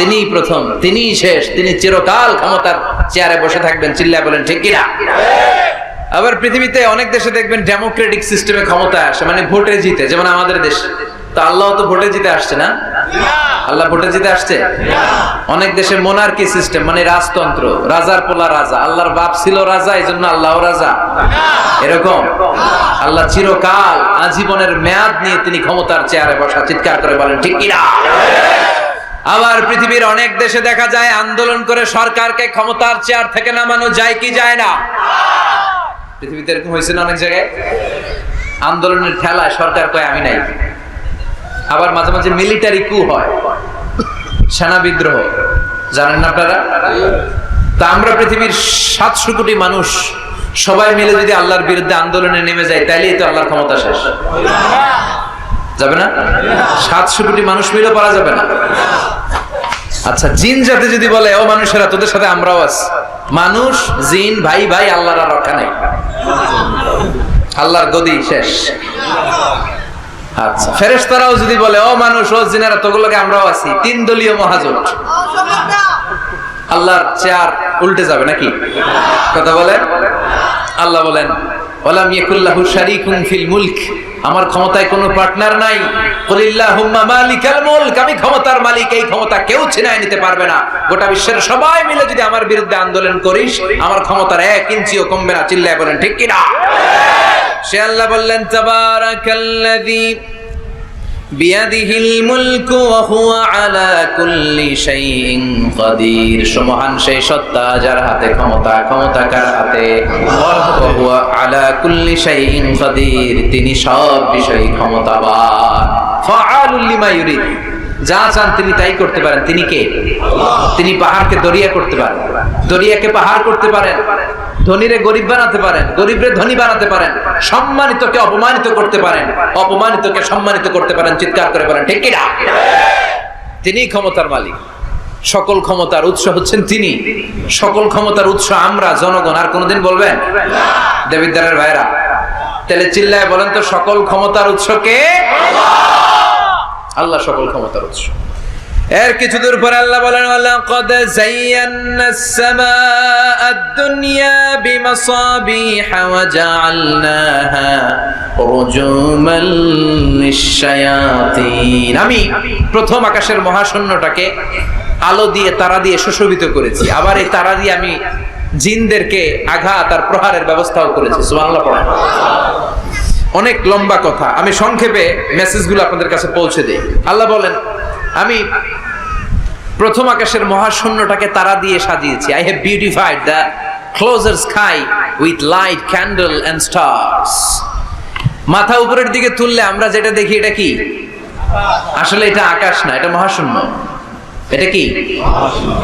তিনিই প্রথম, তিনিই শেষ, তিনি চিরকাল ক্ষমতার চেয়ারে বসে থাকবেন, চিল্লায় বলেন, ঠিক কিনা? আবার পৃথিবীতে অনেক দেশে দেখবেন ডেমোক্রেটিক সিস্টেমে ক্ষমতা আসে মানে ভোটে জিতে, যেমন আমাদের দেশে। আল্লাহ তো ভোটে জিতে আসছে না? আল্লাহ ভোটে জিতে আসছে? অনেক দেশে মোনার্কি সিস্টেম মানে রাজতন্ত্র, রাজার পোলা রাজা, আল্লাহর বাপ ছিল রাজা এই জন্য আল্লাহ রাজা। এরকম? আল্লাহ চিরকাল আজীবনের মেয়াদ নিয়ে তিনি ক্ষমতার চেয়ারে বসা, চিৎকার করে বলেন, ঠিক কিনা? আবার পৃথিবীর অনেক দেশে দেখা যায় আন্দোলন করে সরকারকে ক্ষমতার চেয়ার থেকে নামানো যায় কি যায় না? পৃথিবীতে এরকম হয়েছে না অনেক জায়গায়? আন্দোলনের ঠেলায় সরকার কয়, আমি নাই। আবার মাঝে মাঝে মিলিটারি কু হয়, সেনা বিদ্রোহ। জানেন না আপনারা? তা আমরা পৃথিবীর সাতশো কোটি মানুষ সবাই মিলে যদি আল্লাহর বিরুদ্ধে আন্দোলনে নেমে যায়, তাইলেই তো আল্লাহর ক্ষমতা শেষ। যাবে না? সাতশো কোটি মানুষ মিলে পারা যাবে না। আচ্ছা জিন জাতি যদি বলে, ও মানুষেরা, তোদের সাথে আমরাও আছি। মানুষ, জিন, ভাই ভাই, আল্লাহর রক্ষা নেই। আল্লাহর গদি শেষ। আচ্ছা ফেরেশতারাও যদি বলে, ও মানুষ, ও জিনেরা, তোগুলোকে আমরাও আছি। তিন দলীয় মহাজোট। আল্লাহর চেয়ার উল্টে যাবে নাকি? কথা বলে আল্লাহ বলেন, ওয়ালাম ইয়াকুল্লাহু শারীকুন ফিল মুলক। আমার ক্ষমতায় কোনো পার্টনার নাই। আমি ক্ষমতার মালিক, এই ক্ষমতা কেউ ছিনায় নিতে পারবে না। গোটা বিশ্বের সবাই মিলে যদি আমার বিরুদ্ধে আন্দোলন করিস, আমার ক্ষমতার এক ইঞ্চিও কমবে না, চিল্লায় বলেন, ঠিক কিনা? সে আল্লাহ বললেন, তাবারাকাল্লাযী বিয়াদিহি মুলকু ওয়া হুয়া আলা কুল্লি শাইইন সেই সত্তা যার হাতে ক্ষমতা ক্ষমতা কার হাতে? আল্লাহ আলা কুল্লি শাইইন কাদির তিনি সব বিষয়ে ক্ষমতাবান। ফাআলুল লিমা ইউরিদ। যা চান তিনি তাই করতে পারেন। তিনি কে? তিনি পাহাড়কে দরিয়া করতে পারেন। দরিয়াকে পাহাড় করতে পারেন। ধনীরে গরিব বানাতে পারেন। গরিবরে ধনী বানাতে পারেন। সম্মানিতকে অপমানিত করতে পারেন। অপমানিতকে সম্মানিত করতে পারেন। চিৎকার করে পারেন ঠিক কিনা তিনি ক্ষমতার মালিক। সকল ক্ষমতার উৎস হচ্ছেন তিনি। সকল ক্ষমতার উৎস আমরা, জনগণ, আর কোনোদিন বলবেন? দেবিদ্বারের ভাইরা তাহলে চিল্লায় বলেন তো, সকল ক্ষমতার উৎস কে? আল্লাহ সকল ক্ষমতার উৎস। এর কিছু দূর পরে আল্লাহ বলেন আমি প্রথম আকাশের মহাশূন্যটাকে আলো দিয়ে, তারা দিয়ে সুশোভিত করেছি। আবার এই তারা দিয়ে আমি জিনদেরকে আঘাত আর প্রহারের ব্যবস্থাও করেছি। পড়েন। অনেক লম্বা কথা। আমি সংক্ষেপে মেসেজগুলো আপনাদের কাছে পৌঁছে দিই। আল্লাহ বলেন, আমি প্রথম আকাশের মহাশূন্যটাকে তারা দিয়ে সাজিয়েছি। I have beautified the closer sky with light candle and stars মাথা উপরের দিকে তুললে আমরা যেটা দেখি, এটা কি? আসলে এটা আকাশ না, এটা মহাশূন্য। এটা কি?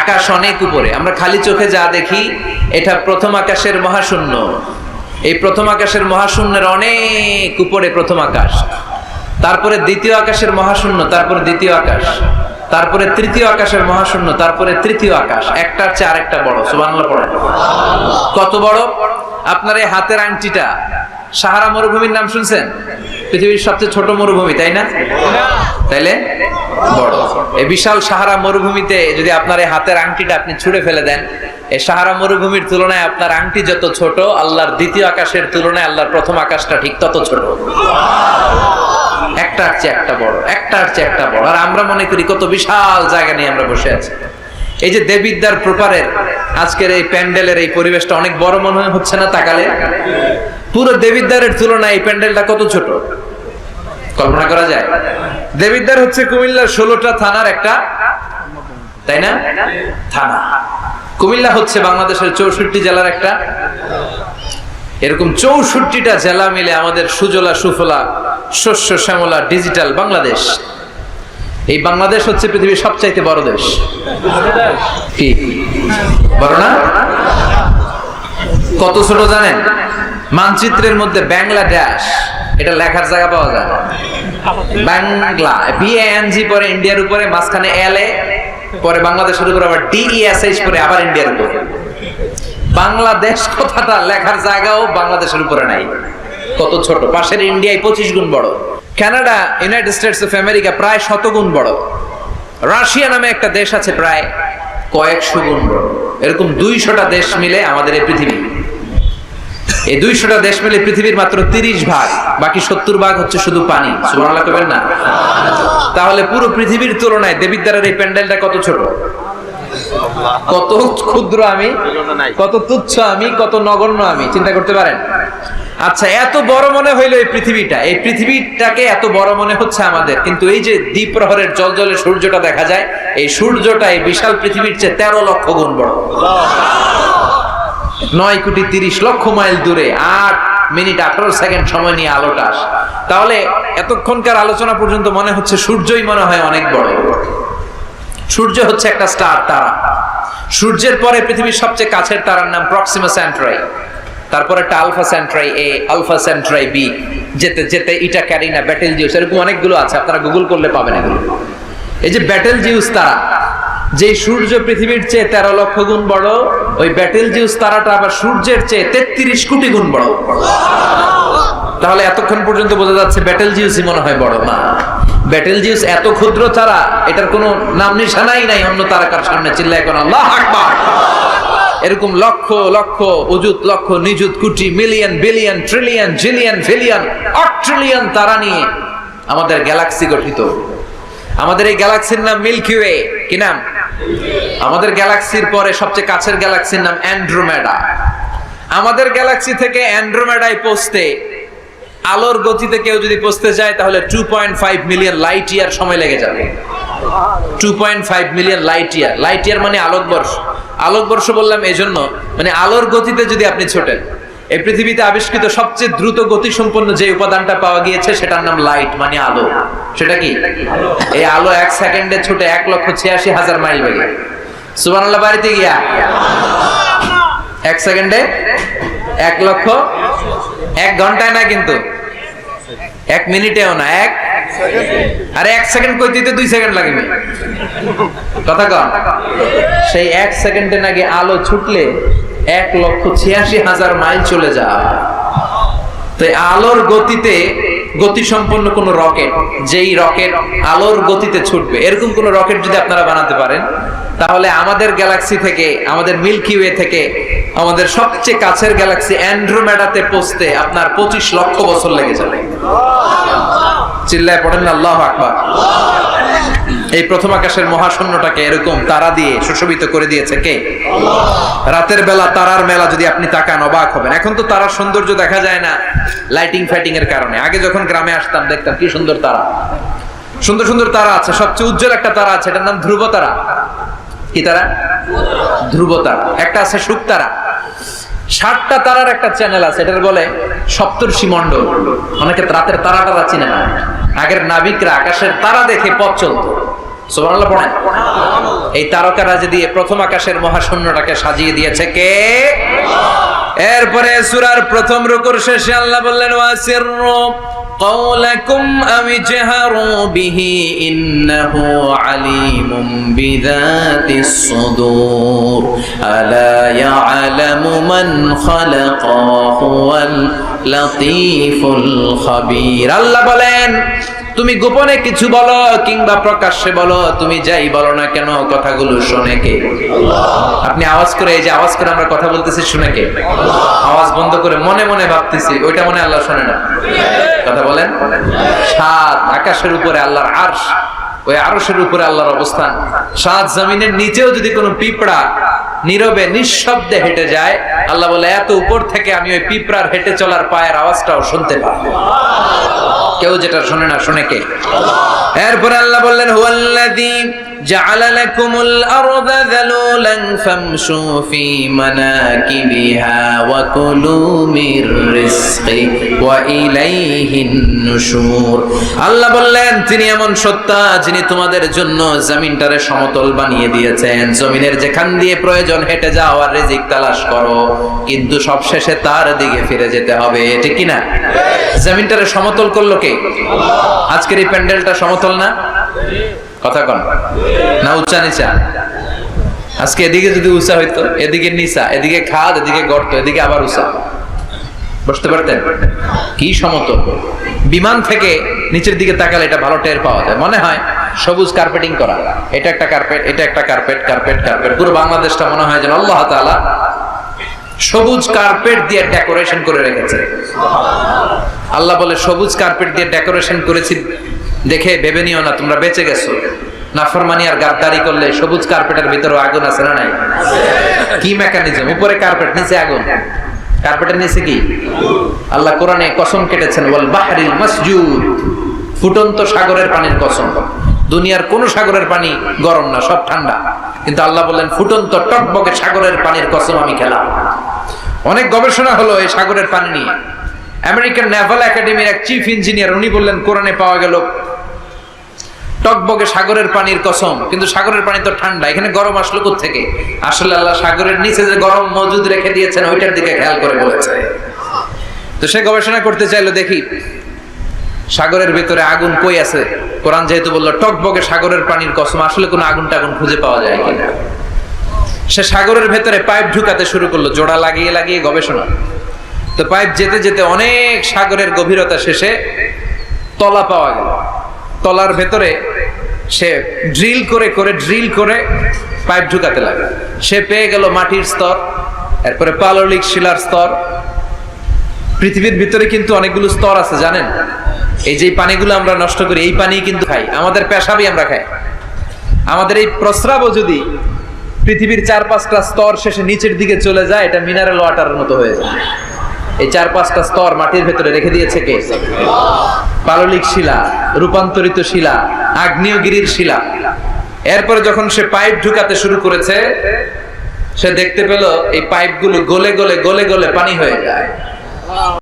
আকাশ অনেক উপরে। আমরা খালি চোখে যা দেখি, এটা প্রথম আকাশের মহাশূন্য। এই প্রথম আকাশের মহাশূন্যের অনেক উপরে প্রথম আকাশ। তারপরে দ্বিতীয় আকাশের মহাশূন্য, তারপরে দ্বিতীয় আকাশ। তারপরে তৃতীয় আকাশের মহাশূন্য, তারপরে তৃতীয় আকাশ। একটার চেয়ে আরেকটা বড়। পড়ে কত বড়? আপনার এই হাতের আংটিটা সাহারা মরুভূমির নাম শুনছেন? পৃথিবীর সবচেয়ে ছোট মরুভূমি তাই না? তাইলে? বড়। এই বিশাল সাহারা মরুভূমিতে যদি আপনার এই হাতের আংটিটা আপনি ছুঁড়ে ফেলে দেন এই সাহারা মরুভূমির তুলনায় আপনার আংটি যত ছোট আল্লাহর দ্বিতীয় আকাশের তুলনায় আল্লাহর প্রথম আকাশটা ঠিক তত ছোট। একটার চেয়ে একটা বড় একটার চেয়ে একটা বড়। আর আমরা মনে করি কত বিশাল জায়গা নিয়ে আমরা বসে আছি। এই যে দেবিদ্যার প্রপারের আজকের এই প্যান্ডেলের এই পরিবেশটা অনেক বড় মনে হচ্ছে না তাকালে? পুরো দেবিদ্বারের তুলনায় এই প্যান্ডেলটা কত ছোট? কল্পনা করা যায়? দেবিদ্বার হচ্ছে কুমিল্লার ষোলোটা থানার একটা, তাই না? থানা। কুমিল্লা হচ্ছে বাংলাদেশের চৌষট্টি জেলার একটা। এরকম চৌষট্টিটা জেলা মিলে আমাদের সুজলা, সুফলা, শস্য, শ্যামলা, ডিজিটাল বাংলাদেশ। এই বাংলাদেশ হচ্ছে পৃথিবীর সবচাইতে বড় দেশ। কি? বড় না? কত ছোট জানেন? মানচিত্রের মধ্যে বাংলাদেশ, এটা লেখার জায়গা পাওয়া যায়। বাংলা বিএনজি পরে ইন্ডিয়ার উপরে, মাঝখানে এল এ পরে বাংলাদেশের উপরে, আবার ডিইএসএইচ পরে আবার ইন্ডিয়ার উপরে। বাংলাদেশ কথাটা লেখার জায়গাও বাংলাদেশের উপরে নাই। কত ছোট? পাশের ইন্ডিয়ায় পঁচিশ গুণ বড়। Canada United States of America প্রায় শতগুণ বড়। রাশিয়া নামে একটা দেশ আছে প্রায় কয়েকশো গুণ বড়। এরকম দুইশোটা দেশ মিলে আমাদের এই পৃথিবী। এই দুইশোটা দেশ মিলে পৃথিবীর মাত্র তিরিশ ভাগ, বাকি সত্তর ভাগ হচ্ছে শুধু পানি। সুবহানাল্লাহ কবেন না? তাহলে পুরো পৃথিবীর তুলনায় দেবিদ্বারের এই প্যান্ডেলটা কত ছোট? কত ক্ষুদ্র আমি? কত তুচ্ছ আমি? কত নগণ্য আমি? চিন্তা করতে পারেন? আচ্ছা এত বড় মনে হইল এই পৃথিবীটা। এই পৃথিবীটাকে এত বড় মনে হচ্ছে আমাদের। কিন্তু এই যে দ্বীপ প্রহরের জল জলে সূর্যটা দেখা যায়, এই সূর্যটা এই বিশাল পৃথিবীর চেয়ে তেরো লক্ষ গুণ বড়। নয় কোটি তিরিশ লক্ষ মাইল দূরে, আট মিনিট আঠারো সেকেন্ড সময় নিয়ে আলোটা আসে। তাহলে এতক্ষণকার আলোচনা পর্যন্ত মনে হচ্ছে সূর্যই মনে হয় অনেক বড়। সূর্য হচ্ছে একটা স্টার তারা। সূর্যের পরে পৃথিবীর সবচেয়ে কাছের তারার নাম প্রক্সিমা সেন্ট্রাই তারপরে একটা Alpha Centauri A, Alpha Centauri B, যেতে যেতে ইটা ক্যারিনা ব্যাটেল জিউস, এরকম অনেকগুলো আছে, আপনারা গুগল করলে পাবেন এগুলো। এই যে ব্যাটেল জিউস তারা যে সূর্য পৃথিবীর চেয়ে তেরো লক্ষ গুণ বড়, ওই ব্যাটেল জিউস তারাটা আবার সূর্যের চেয়ে তেত্রিশ কোটি গুণ বড়। তাহলে এতক্ষণ পর্যন্ত বোঝা যাচ্ছে ব্যাটেল জিউসই মনে হয় বড়, না। ব্যাটেল জিউস এত ক্ষুদ্র তারা, এটার কোনো নাম নিশানাই নাই, অন্য তারকার সামনে, চিল্লায় কোন আল্লাহ আকবার। এরকম লক্ষ লক্ষ, অযুত, লক্ষ, নিযুত, কোটি, মিলিয়ন, বিলিয়ন, ট্রিলিয়ন, জিলিয়ন ফিলিয়ন অট্রিলিয়ন তারা নিয়ে আমাদের গ্যালাক্সি গঠিত। আমাদের এই গ্যালাক্সির নাম মিল্কি ওয়ে, কি নাম? আমাদের গ্যালাক্সির পরে সবচেয়ে কাছের গ্যালাক্সির নাম অ্যান্ড্রোমেডা। আমাদের গ্যালাক্সি থেকে অ্যান্ড্রোমেডায় পৌঁছতে, আলোর গতিতে কেউ যদি পৌঁছতে যায়, তাহলে two point five million light year সময় লেগে যাবে। Two point five million light year light year মানে আলোকবর্ষ আলোকবর্ষ বললাম এই জন্য মানে আলোর গতিতে যদি আপনি ছোটেন এই পৃথিবীতে আবিষ্কৃত সবচেয়ে দ্রুত গতি সম্পন্ন যে উপাদানটা পাওয়া গিয়েছে, সেটার নাম লাইট মানে আলো। সেটা কি? এই আলো এক সেকেন্ডে ছুটে এক লক্ষ ছিয়াশি হাজার মাইল বেগে। সুবান বাড়িতে গিয়া। এক সেকেন্ডে এক লক্ষ এক ঘন্টায় না কিন্তু? এক মিনিটেও না, এক আরে এক সেকেন্ড কই দিতে দুই সেকেন্ড লাগবে। কথা কন সেই এক সেকেন্ডে নাকি আলো ছুটলে এক লক্ষ ছিয়াশি হাজার মাইল চলে যায়। তো আলোর গতিতে গতি সম্পন্ন কোন রকেট, যেই রকেট আলোর গতিতে ছুটবে, এরকম কোন রকেট যদি আপনারা বানাতে পারেন, তাহলে আমাদের গ্যালাক্সি থেকে, আমাদের মিল্কি ওয়ে থেকে, আমাদের সবচেয়ে কাছের গ্যালাক্সি অ্যান্ড্রোমেডাতে পৌঁছতে আপনার পঁচিশ লক্ষ বছর লেগে যাবে। চিল্লায় পড়েন না, আল্লাহ আকবার। এই প্রথম আকাশের মহাশূন্যটাকে এরকম তারা দিয়ে সুশোভিত করে দিয়েছে কে? রাতের বেলা তারার মেলা যদি আপনি তাকান অবাক হবেন। এখন তো তারার সৌন্দর্য দেখা যায় না লাইটিং ফাইটিং এর কারণে। আগে যখন গ্রামে আসতাম, দেখতাম কি সুন্দর তারা। সুন্দর সুন্দর তারা আছে। সবচেয়ে উজ্জ্বল একটা তারা আছে। এটার নাম ধ্রুব তারা। কি তারা? ধ্রুব তারা। একটা আছে শুক তারা। ষাটটা তারার একটা চ্যানেল আছে। এটার বলে সপ্তর্ষি মন্ডল অনেকে রাতের তারাটা তারা চিনে না। আগের নাবিকরা আকাশের তারা দেখে পথ চলতো সুবহানাল্লাহ পড়েন এই তারকারাজি দিয়ে প্রথম আকাশের মহাশূন্যটাকে সাজিয়ে দিয়েছে কে এরপরে সূরার প্রথম রুকুর শেষে আল্লাহ বললেন ওয়াসিররু قولكم أو اجهروا به إنه عليم بذات الصدور ألا يعلم من خلق هو লতিফুল খবির। আল্লাহ বলেন, তুমি গোপনে কিছু বলো কিংবা প্রকাশ্যে বলো, তুমি যাই বলো না কেন কথাগুলো শোনে কে? আপনি আওয়াজ করে, এই যে আওয়াজ করে আমরা কথা বলতেছি, শুনে কে? আওয়াজ বন্ধ করে মনে মনে ভাবতেছি, ওইটা মনে আল্লাহ শোনে না। কথা বলেন? সাত, আকাশের উপরে আল্লাহর আর্শ, ওই আরশের উপরে আল্লাহর অবস্থান। সাত, জমিনের নিচেও যদি কোনো পিঁপড়া নীরবে, নিঃশব্দে হেঁটে যায়। আল্লাহ বলে, এত উপর থেকে আমি ওই পিঁপড়ার হেঁটে চলার পায়ের আওয়াজটাও শুনতে পাই কেউ যেটা শোনে না, শুনে কে? এরপরে আল্লাহ বললেন, হুয়াল্লাযী جعل لكم الأرض ذلولا فامشوا في مناكبها وكلوا من رزقه وإليه النشور আল্লাহ বললেন তিনি এমন সত্তা যিনি তোমাদের জন্য জমিনটারে সমতল বানিয়ে দিয়েছেন জমিনের যেখান দিয়ে প্রয়োজন হেঁটে যাও আর রিজিক তালাশ করো কিন্তু সবশেষে তার দিকে ফিরে যেতে হবে ঠিক কি না জমিনটারে সমতল করলো কে আজকের এই প্যান্ডেলটা সমতল না কথা কন। না, উচ্চা নিচা। আজকে এদিকে যদি উঁচা হইতো, এদিকে নিচা, এদিকে খাদ, এদিকে গর্ত, এদিকে আবার উঁচা বসতে পারতেন? কি সমতল? বিমান থেকে নিচের দিকে তাকালে এটা ভালো টের পাওয়া যায়। মনে হয় সবুজ কার্পেটিং করা। এটা একটা কার্পেট এটা একটা কার্পেট কার্পেট কার্পেট পুরো বাংলাদেশটা মনে হয় যেন আল্লাহ তাআলা সবুজ কার্পেট দিয়ে ডেকোরেশন করে রেখেছে। আল্লাহ বলে, সবুজ কার্পেট দিয়ে ডেকোরেশন করেছি দেখে ভেবে নিও না, তোমরা বেঁচে গেছো। নাফরমানি আর গাদ্দারি করলে সবুজ কার্পেটের ভিতরে আগুন আছে না নাই? কি মেকানিজম উপরে কার্পেট, নিচে আগুন। কার্পেটের নিচে কি? আল্লাহ কোরআনে কসম কেটেছেন বাহরিল মাসজুদ। ফুটন্ত সাগরের পানির কসম। দুনিয়ার কোন সাগরের পানি গরম না, সব ঠান্ডা। কিন্তু আল্লাহ বললেন, ফুটন্ত টকবকে সাগরের পানির কসম আমি খেলাম। অনেক গবেষণা হলো এই সাগরের পানি নিয়ে। আমেরিকান নেভাল একাডেমির এক চিফ ইঞ্জিনিয়ার, উনি বললেন, কোরআনে পাওয়া গেল টকবগে সাগরের পানির কসম, কিন্তু সাগরের পানি তো ঠান্ডা, এখানে গরম আসলো থেকে আসলে আল্লাহ সাগরের নিচে যে গরম মজুদ রেখে দিয়েছেন, ওইটার দিকে খেয়াল করে বলেছে। তো সে গবেষণা করতে চাইলো, দেখি, সাগরের ভেতরে আগুন কই আছে? কোরআন যেহেতু বলল, টকবগে সাগরের পানির কসম, আসলে কোনো আগুন টাগুন খুঁজে পাওয়া যায় কিনা? সে সাগরের ভেতরে পাইপ ঢুকাতে শুরু করল, জোড়া লাগিয়ে লাগিয়ে গবেষণা। তো পাইপ যেতে যেতে অনেক সাগরের গভীরতা শেষে তলা পাওয়া গেল। তলার ভেতরে সে ড্রিল করে করে, ড্রিল করে পাইপ ঢুকাতে লাগে। সে পেয়ে গেল মাটির স্তর, এরপরে পাললিক শিলার স্তর। পৃথিবীর ভিতরে কিন্তু অনেকগুলো স্তর আছে, জানেন? এই যে পানিগুলো আমরা নষ্ট করি, এই পানি কিন্তু খাই। আমাদের পেশাবই আমরা খাই। আমাদের এই প্রস্রাবও যদি পৃথিবীর চার পাঁচটা স্তর শেষে নিচের দিকে চলে যায়, এটা মিনারেল ওয়াটারের মতো হয়ে যায়। এই চার পাঁচটা স্তর মাটির ভেতরে রেখে দিয়েছে কে? পাললিক শিলা, রূপান্তরিত শিলা, আগ্নেয়গিরির শিলা। এরপরে যখন সে পাইপ ঢুকাতে শুরু করেছে, সে দেখতে পেল এই পাইপগুলো গলে গলে গলে গলে পানি হয়ে যায়।